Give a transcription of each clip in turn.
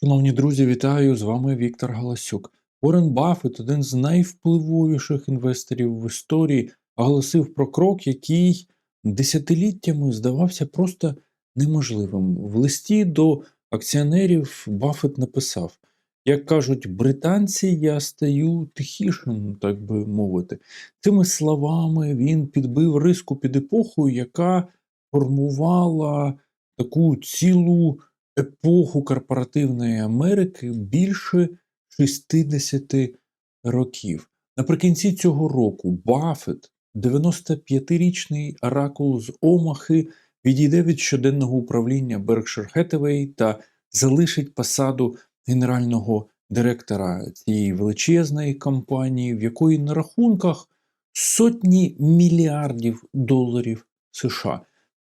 Шановні друзі, вітаю! З вами Віктор Галасюк. Уоррен Баффет, один з найвпливовіших інвесторів в історії, оголосив про крок, який десятиліттями здавався просто неможливим. В листі до акціонерів Баффет написав: як кажуть британці, я стаю тихішим, так би мовити. Цими словами він підбив риску під епохою, яка формувала таку цілу епоху корпоративної Америки більше 60 років. Наприкінці цього року Баффет, 95-річний оракул з Омахи, відійде від щоденного управління Berkshire Hathaway та залишить посаду генерального директора цієї величезної компанії, в якої на рахунках сотні мільярдів доларів США.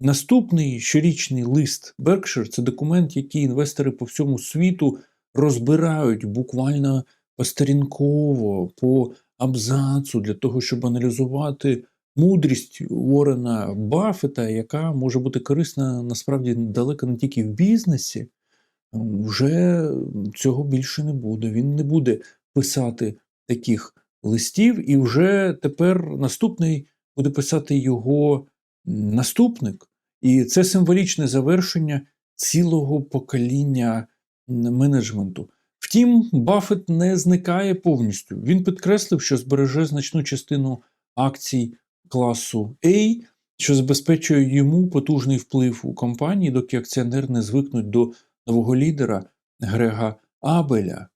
Наступний щорічний лист Berkshire – це документ, який інвестори по всьому світу розбирають буквально посторінково, по абзацу, для того, щоб аналізувати мудрість Уоррена Баффета, яка може бути корисна насправді далеко не тільки в бізнесі. Вже цього більше не буде. Він не буде писати таких листів, і вже тепер наступний буде писати його наступник. І це символічне завершення цілого покоління менеджменту. Втім, Баффет не зникає повністю. Він підкреслив, що збереже значну частину акцій класу A, що забезпечує йому потужний вплив у компанії, доки акціонери не звикнуть до нового лідера Грега Абеля.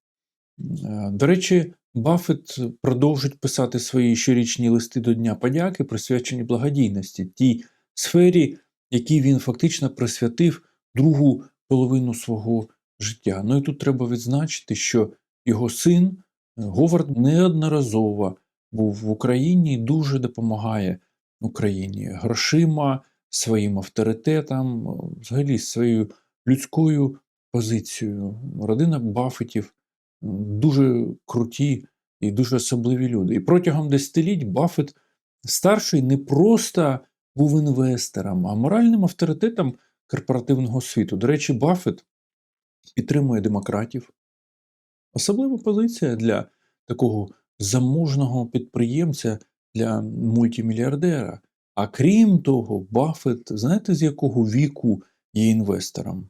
До речі, Баффет продовжить писати свої щорічні листи до Дня подяки, присвячені благодійності, тій сфері, якій він фактично присвятив другу половину свого життя. Ну і тут треба відзначити, що його син Говард неодноразово був в Україні і дуже допомагає Україні грошима, своїм авторитетом, взагалі своєю людською позицією. Родина Баффетів дуже круті і дуже особливі люди. І протягом десятиліть Баффет старший не просто був інвестором, а моральним авторитетом корпоративного світу. До речі, Баффет підтримує демократів. Особлива позиція для такого заможного підприємця, для мультимільярдера. А крім того, Баффет, знаєте, з якого віку є інвестором?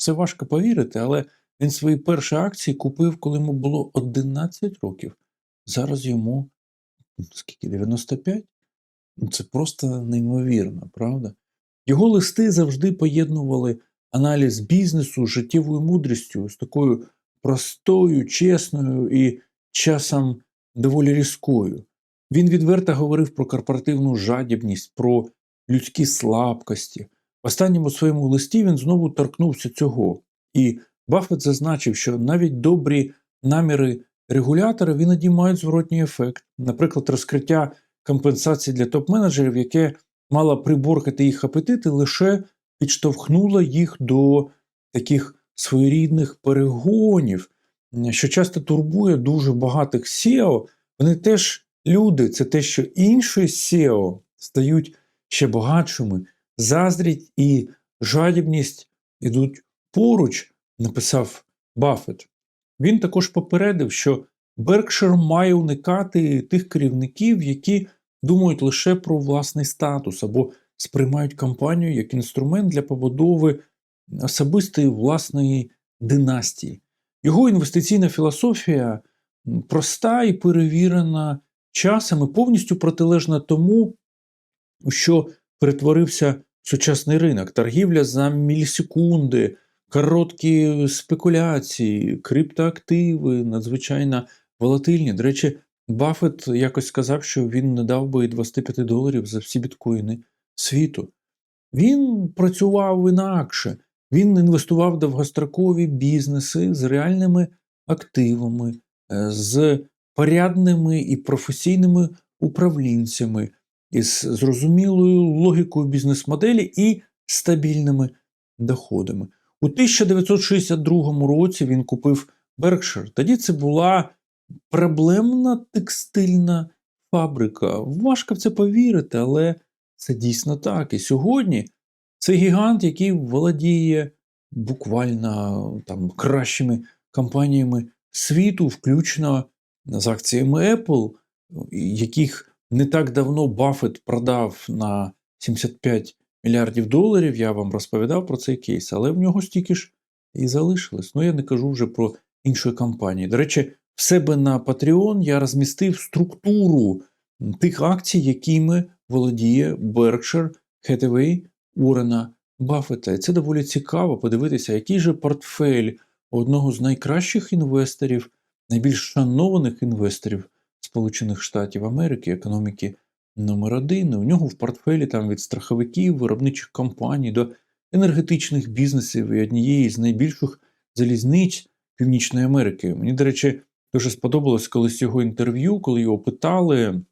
Це важко повірити, але він свої перші акції купив, коли йому було 11 років. Зараз йому скільки 95? Ну, Це просто неймовірно, правда? Його листи завжди поєднували аналіз бізнесу з життєвою мудрістю, з такою простою, чесною і часом доволі різкою. Він відверто говорив про корпоративну жадібність, про людські слабкості. В останньому своєму листі він знову торкнувся цього. І Баффет зазначив, що навіть добрі наміри регулятора іноді мають зворотній ефект. Наприклад, розкриття компенсації для топ-менеджерів, яке мало приборкати їх апетити, лише підштовхнуло їх до таких своєрідних перегонів, що часто турбує дуже багатих SEO. Вони теж люди, це те, що інші SEO стають ще багатшими, заздріть і жадібність ідуть поруч, написав Баффет. Він також попередив, що Беркшир має уникати тих керівників, які думають лише про власний статус або сприймають компанію як інструмент для побудови особистої власної династії. Його інвестиційна філософія проста і перевірена часом і повністю протилежна тому, що перетворився сучасний ринок, торгівля за мілісекунди, короткі спекуляції, криптоактиви, надзвичайно волатильні. До речі, Баффет якось сказав, що він не дав би і 25 доларів за всі біткоїни світу. Він працював інакше, він інвестував в довгострокові бізнеси з реальними активами, з порядними і професійними управлінцями, із зрозумілою логікою бізнес-моделі і стабільними доходами. У 1962 році він купив Berkshire. Тоді це була проблемна текстильна фабрика. Важко в це повірити, але це дійсно так. І сьогодні це гігант, який володіє буквально там кращими компаніями світу, включно з акціями Apple, яких не так давно Баффет продав на 75 мільярдів доларів. Я вам розповідав про цей кейс, але в нього стільки ж і залишилось. Ну я не кажу вже про інші компанії. До речі, в себе на Patreon я розмістив структуру тих акцій, якими володіє Berkshire Hathaway Уоррена Баффета. Це доволі цікаво подивитися, який же портфель одного з найкращих інвесторів, найбільш шанованих інвесторів Сполучених Штатів Америки, економіки номер один. У нього в портфелі там від страховиків, виробничих компаній до енергетичних бізнесів і однієї з найбільших залізниць Північної Америки. Мені, до речі, дуже сподобалось колись його інтерв'ю, коли його питали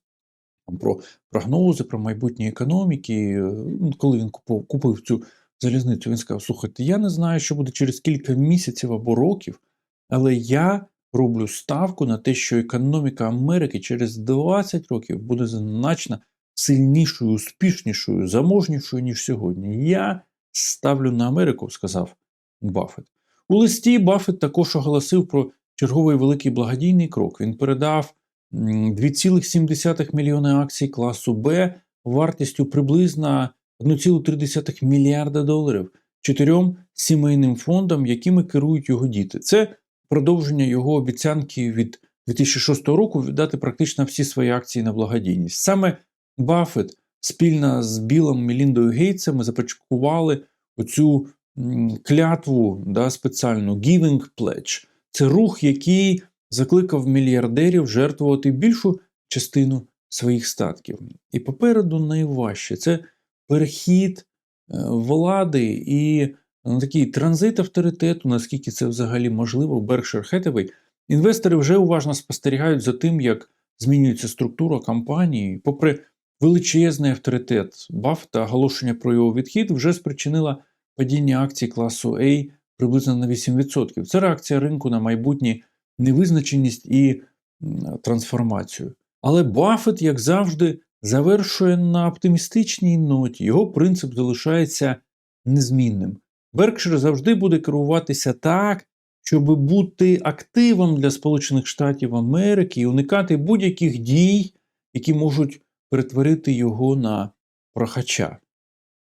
про прогнози, про майбутнє економіки. Ну, Коли він купив, купив цю залізницю, він сказав: слухайте, я не знаю, що буде через кілька місяців або років, але я роблю ставку на те, що економіка Америки через 20 років буде значно сильнішою, успішнішою, заможнішою, ніж сьогодні. Я ставлю на Америку, сказав Баффет. У листі Баффет також оголосив про черговий великий благодійний крок. Він передав 2,7 мільйони акцій класу Б вартістю приблизно 1,3 мільярда доларів чотирьом сімейним фондам, якими керують його діти. Це продовження його обіцянки від 2006 року віддати практично всі свої акції на благодійність. Саме Баффет спільно з Білом Меліндою Гейтсами започаткували оцю клятву да, спеціальну Giving Pledge. Це рух, який закликав мільярдерів жертвувати більшу частину своїх статків. І попереду найважче це перехід е, влади і на такий транзит авторитету, наскільки це взагалі можливо, в Berkshire Hathaway. Інвестори вже уважно спостерігають за тим, як змінюється структура компанії. Попри величезний авторитет Баффета, оголошення про його відхід вже спричинила падіння акцій класу A приблизно на 8%. Це реакція ринку на майбутнє невизначеність і трансформацію. Але Баффет, як завжди, завершує на оптимістичній ноті. Його принцип залишається незмінним. Беркшир завжди буде керуватися так, щоб бути активом для Сполучених Штатів Америки і уникати будь-яких дій, які можуть перетворити його на прохача.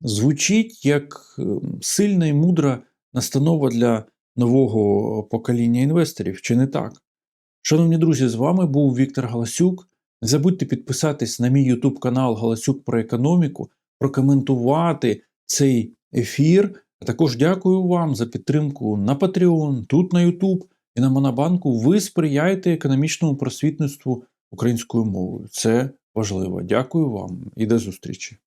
Звучить як сильна і мудра настанова для нового покоління інвесторів, чи не так? Шановні друзі, з вами був Віктор Галасюк. Не забудьте підписатись на мій YouTube канал Галасюк про економіку, прокоментувати цей ефір. А також дякую вам за підтримку на Patreon, тут на YouTube і на Монобанку. Ви сприяєте економічному просвітництву українською мовою. Це важливо. Дякую вам і до зустрічі.